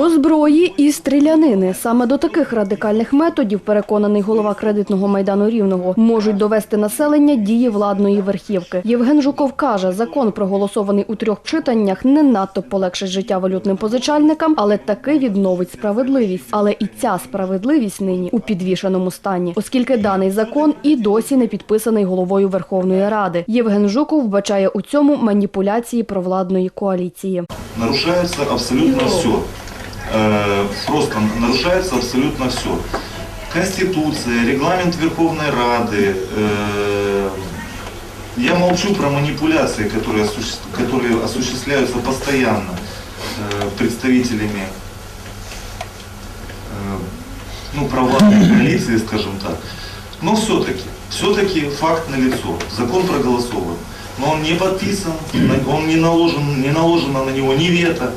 До зброї і стрілянини. Саме до таких радикальних методів, переконаний голова кредитного майдану Рівного, можуть довести населення дії владної верхівки. Євген Жуков каже, закон, проголосований у трьох читаннях, не надто полегшить життя валютним позичальникам, але таки відновить справедливість. Але і ця справедливість нині у підвішеному стані, оскільки даний закон і досі не підписаний головою Верховної Ради. Євген Жуков вбачає у цьому маніпуляції провладної коаліції. нарушается абсолютно все. Просто нарушается абсолютно все. Конституция, регламент Верховной Рады. э, Я молчу про манипуляции, которые, осуществ- которые осуществляются постоянно э, представителями э, ну, провладной коалиции, скажем так. Но все-таки, все-таки факт налицо. Закон проголосован. Но он не подписан, он не наложен, не наложено на него ни вето,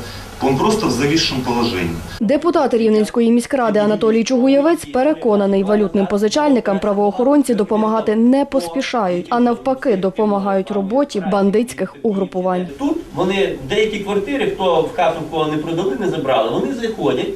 он просто в зависшем положении. Депутат Рівненської міськради Анатолій Чугуєвець переконаний, валютним позичальникам правоохоронці допомагати не поспішають, а навпаки допомагають роботі бандитських угрупувань. Тут вони деякі квартири, хто в хату кого не продали, не забрали, вони заходять,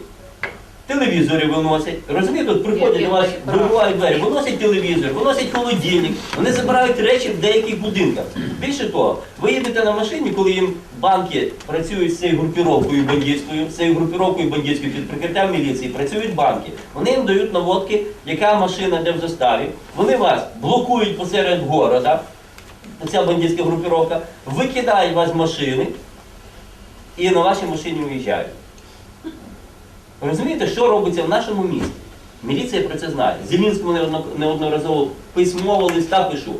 телевізори виносять. Розумієте, тут приходять до вас, вибивають двері, виносять телевізор, виносять холодильник, вони забирають речі в деяких будинках. Більше того, ви їдете на машині, коли їм банки працюють з цією групіровкою бандитською, з цією групіровкою бандитською під прикриттям міліції, працюють банки. Вони їм дають наводки, яка машина де в заставі. Вони вас блокують посеред города, ця бандитська групіровка, викидають вас з машини і на вашій машині виїжджають. Розумієте, що робиться в нашому місті? Міліція про це знає. Зелінському неодно- неодноразово письмово листа пишу.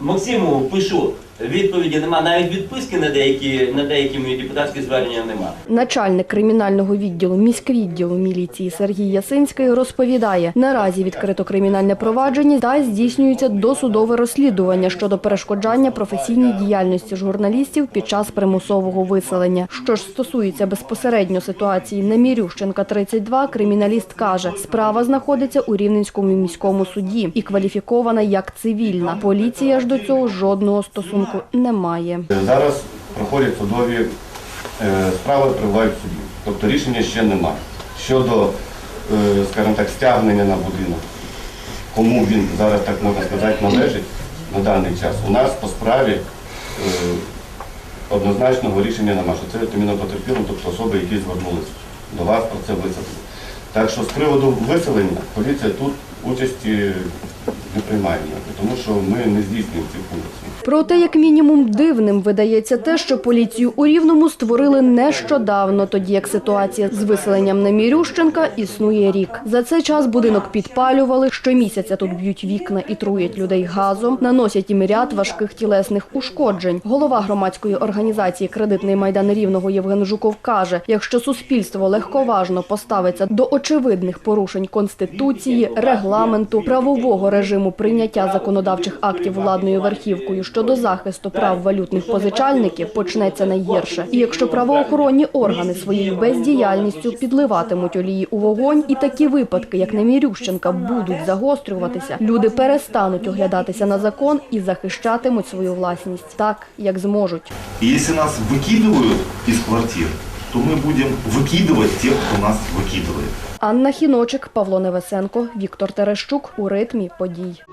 Максимову пишу. Відповіді нема, навіть відписки на деякі, на деякі мої депутатські звернення нема. Начальник кримінального відділу міськвідділу міліції Сергій Ясинський розповідає, наразі відкрито кримінальне провадження та здійснюється досудове розслідування щодо перешкоджання професійній діяльності журналістів під час примусового виселення. Що ж стосується безпосередньо ситуації на Мірющенка 32, криміналіст каже, справа знаходиться у Рівненському міському суді і кваліфікована як цивільна. Поліція ж до цього жодного стосунку не має. Зараз проходять судові е, справи, прибувають в суді. Тобто рішення ще немає. Щодо, е, скажімо так, стягнення на будинок, кому він зараз, так можна сказати, належить на даний час, у нас по справі е, однозначного рішення немає, що це іменно потерпілим, тобто особи, які звернулися до вас про це висадили. Так що з приводу виселення поліція тут участі не приймає тому що ми не здійснюємо ці функції. Проте, як мінімум, дивним видається те, що поліцію у Рівному створили нещодавно, тоді як ситуація з виселенням на Мірющенка існує рік. За цей час будинок підпалювали, щомісяця тут б'ють вікна і труять людей газом, наносять їм ряд важких тілесних ушкоджень. Голова громадської організації Кредитний майдан Рівного Євген Жуков каже: якщо суспільство легковажно поставиться до очевидних порушень конституції, регламенту, правового режиму прийняття законодавчих актів владною верхівкою щодо захисту прав валютних позичальників, почнеться найгірше. І якщо правоохоронні органи своєю бездіяльністю підливатимуть олії у вогонь, і такі випадки, як на Мірющенка, будуть загострюватися, люди перестануть оглядатися на закон і захищатимуть свою власність так, як зможуть. И если нас выкидывают из квартир, то мы будем выкидывать тех, кто нас выкидывает. Анна Хіночик, Павло Невесенко, Віктор Терещук у ритмі подій.